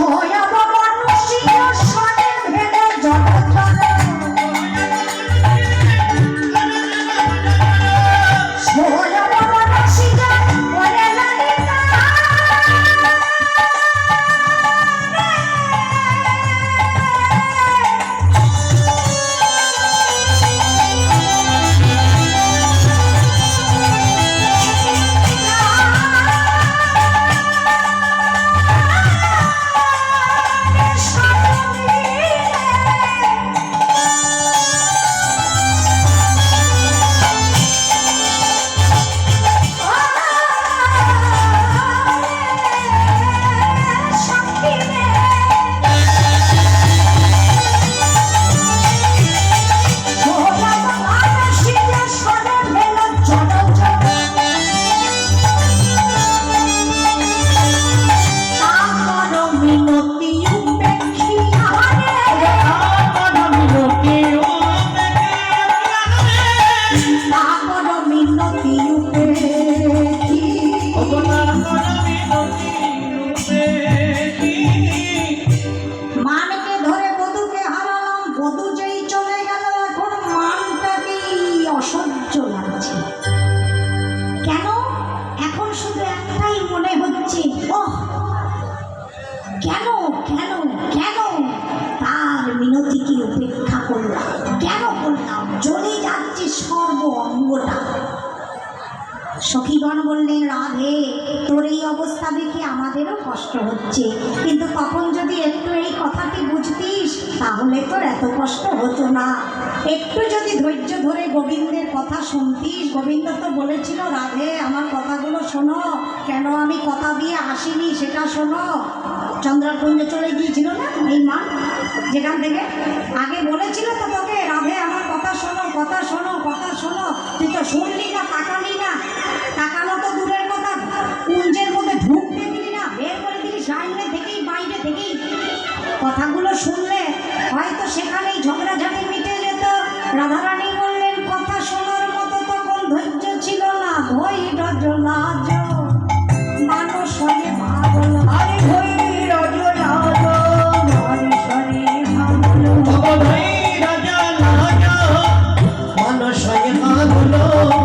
我要 শুনতিস গোবিন্দ তো বলেছিল, রাধে, আমার কথাগুলো শোনো। কেন আমি কথা দিয়ে আসিনি সেটা শোনো। চন্দ্রকুঞ্জে চলে গিয়েছিল না এই মা? যেখান থেকে? আগে বলেছিল তো তোকে, রাধে, আমার কথা শোনো কথা শোনো কথা শোনো। তুই তো শুনলি না, তাকালি না। তাকানো তো দূরের কথা। কুঞ্জের মধ্যে ঢুকতে দিলি না, বের করে দিলি, সামনে থেকেই, বাইরে থেকেই। কথাগুলো শুনলে হয়তো সে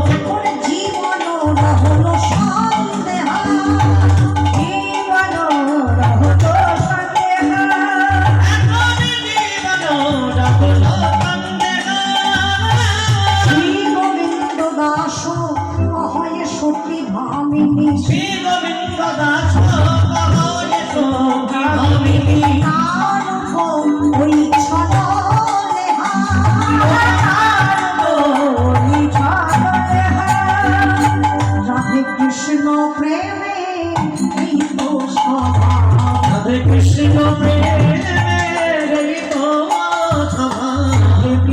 যখন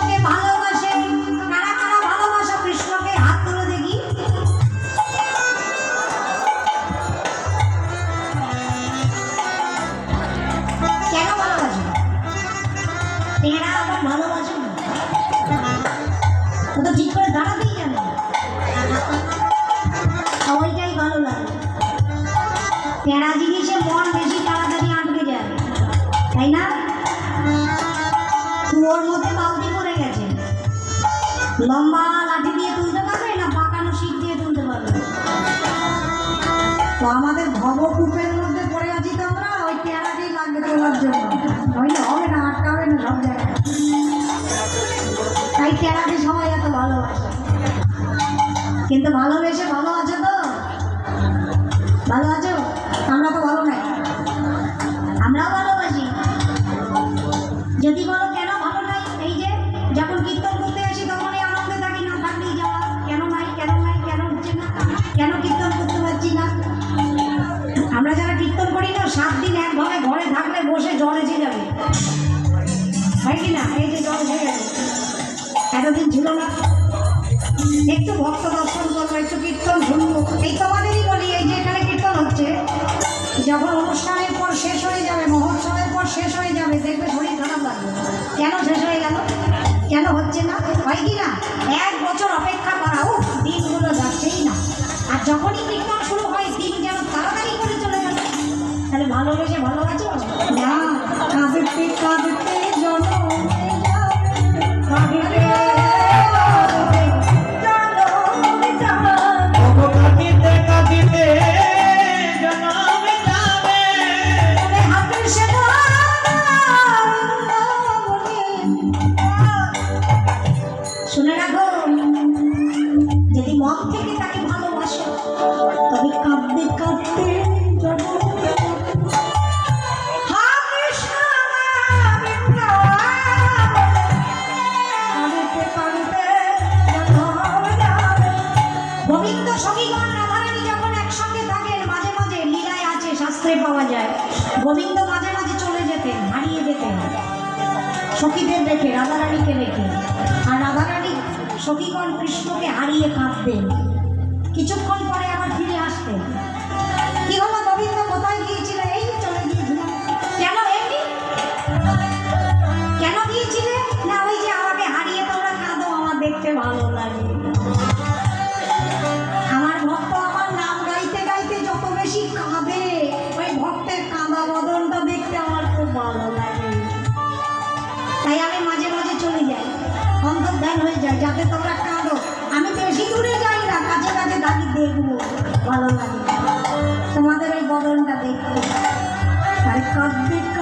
Cái má! খেলাকে সবাই এত ভালোবাসে। কিন্তু ভালোবেসে একটু ভক্ত দর্শন করব, একটু কীর্তন শুনব। এই তোমাদেরই বলি, এই যে এখানে কীর্তন হচ্ছে, যখন অনুষ্ঠানের পর শেষ হয়ে যাবে, মহোৎসবের পর শেষ হয়ে যাবে, দেখবে শরীর খারাপ লাগবে। কেন শেষ হয়ে গেল? কেন হচ্ছে না? হয় কি না? এক বছর অপেক্ষা করা ও দিনগুলো যাচ্ছেই না। আর যখনই কীর্তন শুরু হয়, দিন যেন তাড়াতাড়ি করে চলে যাবে তাহলে ভালোবেসে ভালোবাসো না, কাঁদতে কাঁদতে কৃষ্ণকে হারিয়ে কাঁদতেন কিছুক্ষণ পরে আবার ফিরে আসতেন কি হলো গোবিন্দ? কোথায় গিয়েছিল? এই চলে কেন এমনি? কেন গিয়েছিলে? না, ওই যে আমাকে হারিয়ে তোমরা কাঁদো, আমার দেখতে ভালো লাগে। আমার ভক্ত আমার নাম গাইতে গাইতে যত বেশি কাঁদে, ওই ভক্তের কাঁদা বদনটা দেখতে আমার খুব ভালো লাগে। তাই আমি মাঝে মাঝে চলে যাই। অন্তর্ধান হয়ে যায় যাতে তোমরা কাছে দেখব ভালো লাগে। তোমাদের এই বদনটা দেখতে। তাই সব কাঁদতে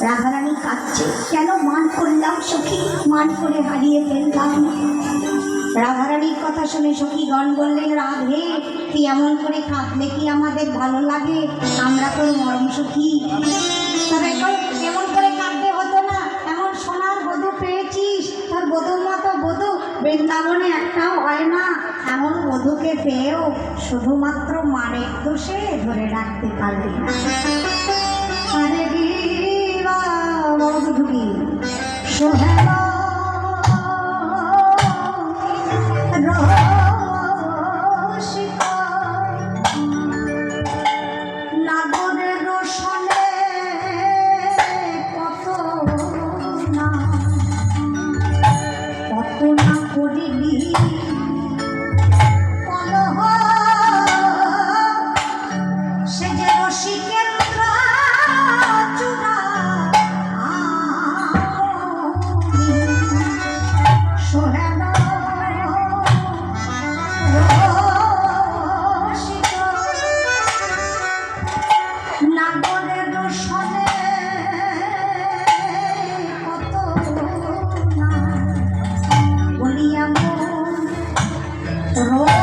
রাধারানী কাঁদছে। কেন মান করলাম সখী? মান করে হারিয়ে ফেললাম। রাধারানীর কথা শুনে সখীগণ বললেন, রাধে, তুই এমন করে কাঁদলে কি আমাদের ভালো লাগে? আমরা তোর মরম সখী। তবে এমন করে কাঁদতে হতো না। এমন সোনার বধূ পেয়েছিস। তোর বধূর মতো বধূ বৃন্দাবনে একটাও হয় না। এমন বধূকে পেয়েও শুধুমাত্র মানের দোষে ধরে রাখতে পারবি না। আরে বিবা সোহেলা। Oh.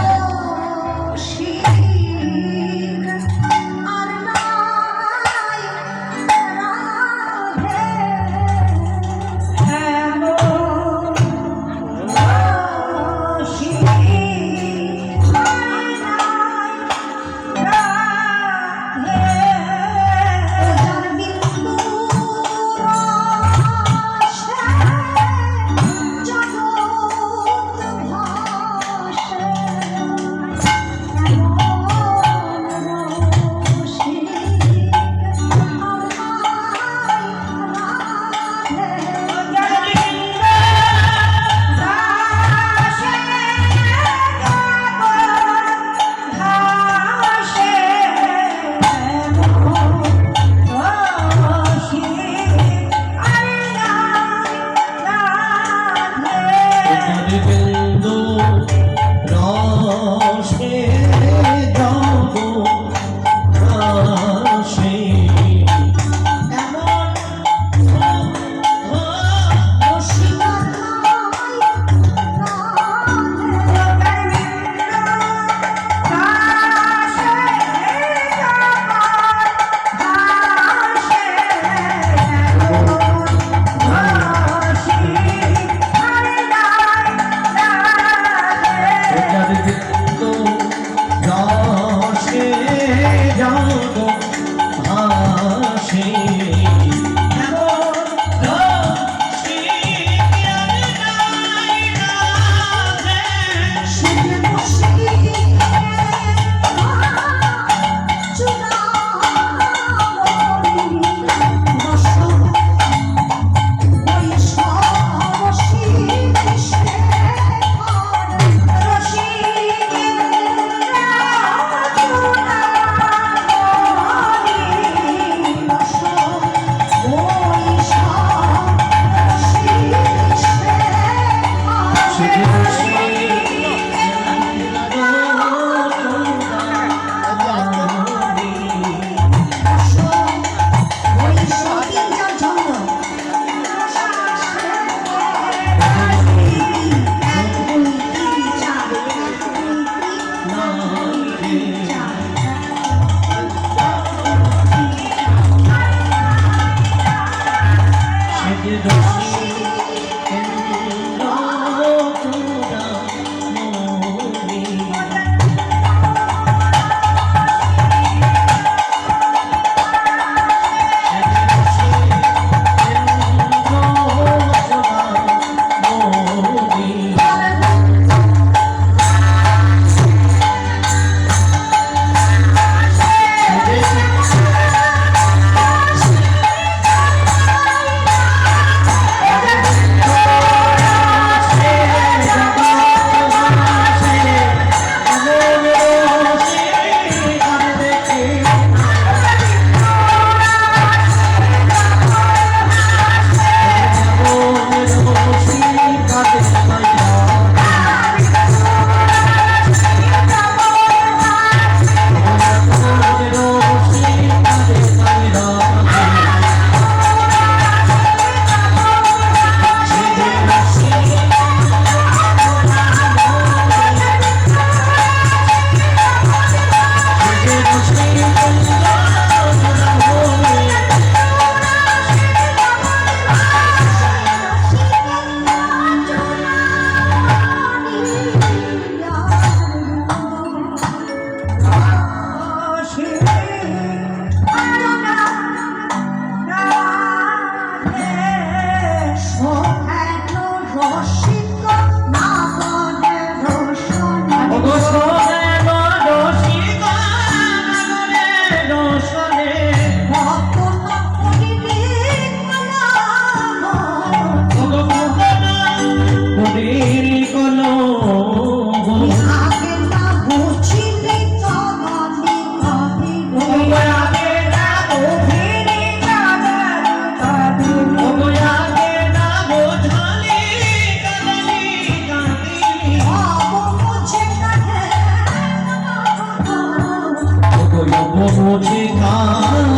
মুছে কাল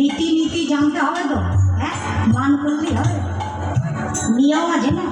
রীতিনীতি জানতে হবে তো হ্যাঁ? মান করলেই হবে। নিয়ম আছে না?